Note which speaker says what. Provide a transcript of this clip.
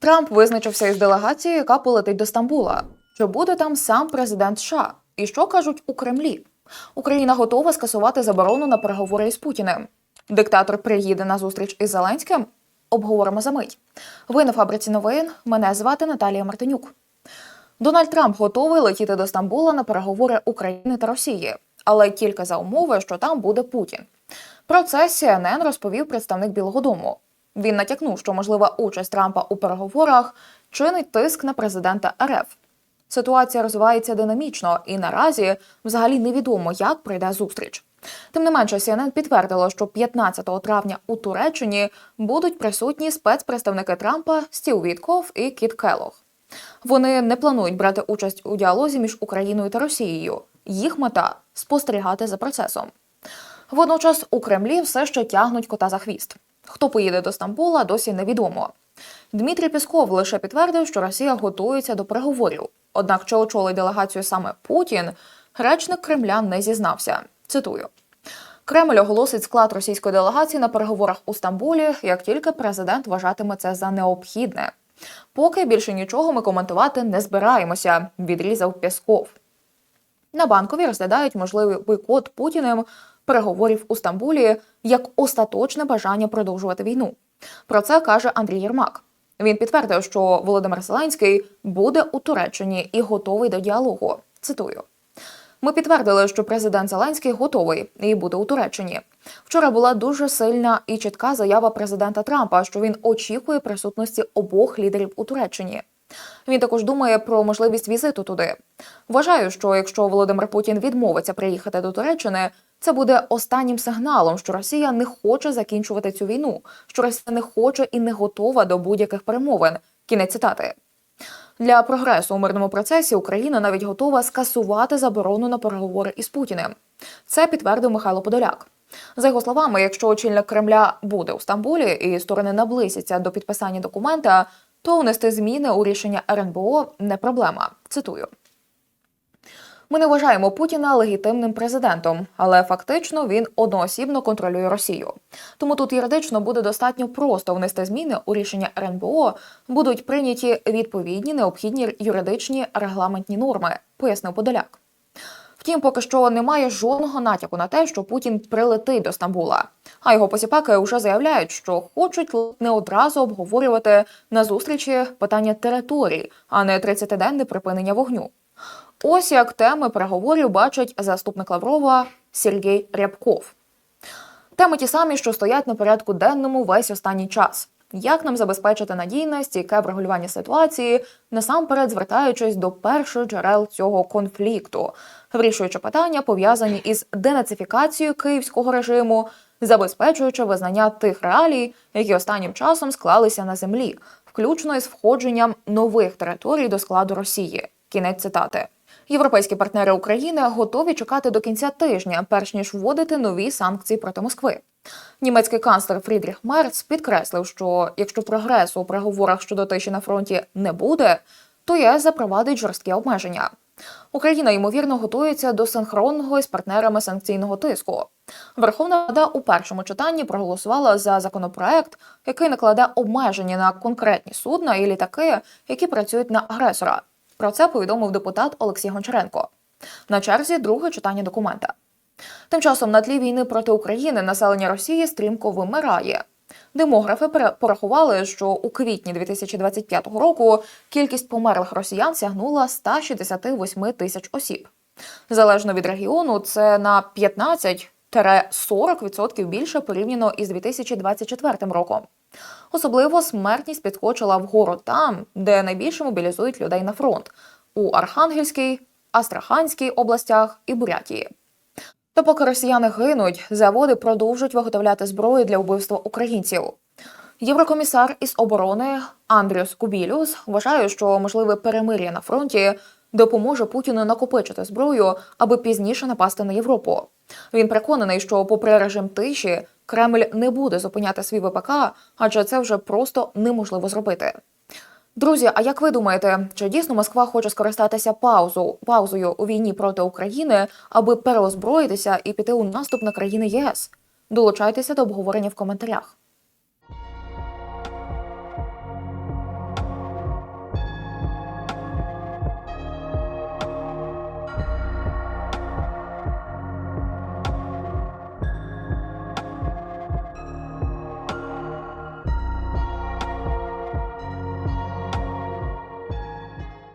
Speaker 1: Трамп визначився із делегацією, яка полетить до Стамбула. Чи буде там сам президент США? І що кажуть у Кремлі? Україна готова скасувати заборону на переговори із Путіним. Диктатор приїде на зустріч із Зеленським? Обговоримо за мить. Ви на фабриці новин. Мене звати Наталія Мартинюк. Дональд Трамп готовий летіти до Стамбула на переговори України та Росії, але тільки за умови, що там буде Путін. Про це CNN розповів представник Білого Дому. Він натякнув, що можлива участь Трампа у переговорах чинить тиск на президента РФ. Ситуація розвивається динамічно, і наразі взагалі невідомо, як пройде зустріч. Тим не менше, CNN підтвердило, що 15 травня у Туреччині будуть присутні спецпредставники Трампа Стів Вітков і Кіт Келлог. Вони не планують брати участь у діалозі між Україною та Росією. Їх мета спостерігати за процесом. Водночас у Кремлі все ще тягнуть кота за хвіст. Хто поїде до Стамбула, досі невідомо. Дмитрій Пісков лише підтвердив, що Росія готується до переговорів. Однак, чи очолить делегацію саме Путін, речник Кремля не зізнався. Цитую. Кремль оголосить склад російської делегації на переговорах у Стамбулі, як тільки президент вважатиме це за необхідне. Поки більше нічого ми коментувати не збираємося, відрізав Пєсков. На банкові розглядають можливий бойкот Путіним переговорів у Стамбулі як остаточне бажання продовжувати війну. Про це каже Андрій Єрмак. Він підтвердив, що Володимир Зеленський буде у Туреччині і готовий до діалогу. Цитую. Ми підтвердили, що президент Зеленський готовий і буде у Туреччині. Вчора була дуже сильна і чітка заява президента Трампа, що він очікує присутності обох лідерів у Туреччині. Він також думає про можливість візиту туди. Вважаю, що якщо Володимир Путін відмовиться приїхати до Туреччини, це буде останнім сигналом, що Росія не хоче закінчувати цю війну, що Росія не хоче і не готова до будь-яких перемовин. Кінець цитати. Для прогресу у мирному процесі Україна навіть готова скасувати заборону на переговори із Путіним. Це підтвердив Михайло Подоляк. За його словами, якщо очільник Кремля буде у Стамбулі і сторони наблизяться до підписання документа, то внести зміни у рішення РНБО не проблема. Цитую. Ми не вважаємо Путіна легітимним президентом, але фактично він одноосібно контролює Росію. Тому тут юридично буде достатньо просто внести зміни у рішення РНБО, будуть прийняті відповідні необхідні юридичні регламентні норми, пояснив Подоляк. Втім, поки що немає жодного натяку на те, що Путін прилетить до Стамбула. А його посіпаки вже заявляють, що хочуть не одразу обговорювати на зустрічі питання території, а не 30-денне припинення вогню. Ось як теми переговорів бачить заступник Лаврова Сергій Рябков. Теми ті самі, що стоять на порядку денному весь останній час. Як нам забезпечити надійне стійке врегулювання ситуації, насамперед звертаючись до перших джерел цього конфлікту, вирішуючи питання, пов'язані із денацифікацією київського режиму, забезпечуючи визнання тих реалій, які останнім часом склалися на землі, включно із входженням нових територій до складу Росії. Кінець цитати. Європейські партнери України готові чекати до кінця тижня, перш ніж вводити нові санкції проти Москви. Німецький канцлер Фрідріх Мерц підкреслив, що якщо прогресу у переговорах щодо тиші на фронті не буде, то ЄС запровадить жорсткі обмеження. Україна ймовірно готується до синхронного із партнерами санкційного тиску. Верховна Рада у першому читанні проголосувала за законопроект, який накладе обмеження на конкретні судна і літаки, які працюють на агресора. Про це повідомив депутат Олексій Гончаренко. На черзі друге читання документа. Тим часом на тлі війни проти України населення Росії стрімко вимирає. Демографи порахували, що у квітні 2025 року кількість померлих росіян сягнула 168 тисяч осіб. Залежно від регіону, це на 15-40% більше порівняно із 2024 роком. Особливо смертність підскочила вгору там, де найбільше мобілізують людей на фронт у Архангельській, Астраханській областях і Бурятії. Та поки росіяни гинуть, заводи продовжують виготовляти зброю для вбивства українців. Єврокомісар із оборони Андріус Кубілюс вважає, що можливе перемир'я на фронті допоможе Путіну накопичити зброю, аби пізніше напасти на Європу. Він переконаний, що, попри режим тиші, Кремль не буде зупиняти свій ВПК, адже це вже просто неможливо зробити. Друзі, а як ви думаєте, чи дійсно Москва хоче скористатися паузу, паузою у війні проти України, аби переозброїтися і піти у наступ на країни ЄС? Долучайтеся до обговорення в коментарях.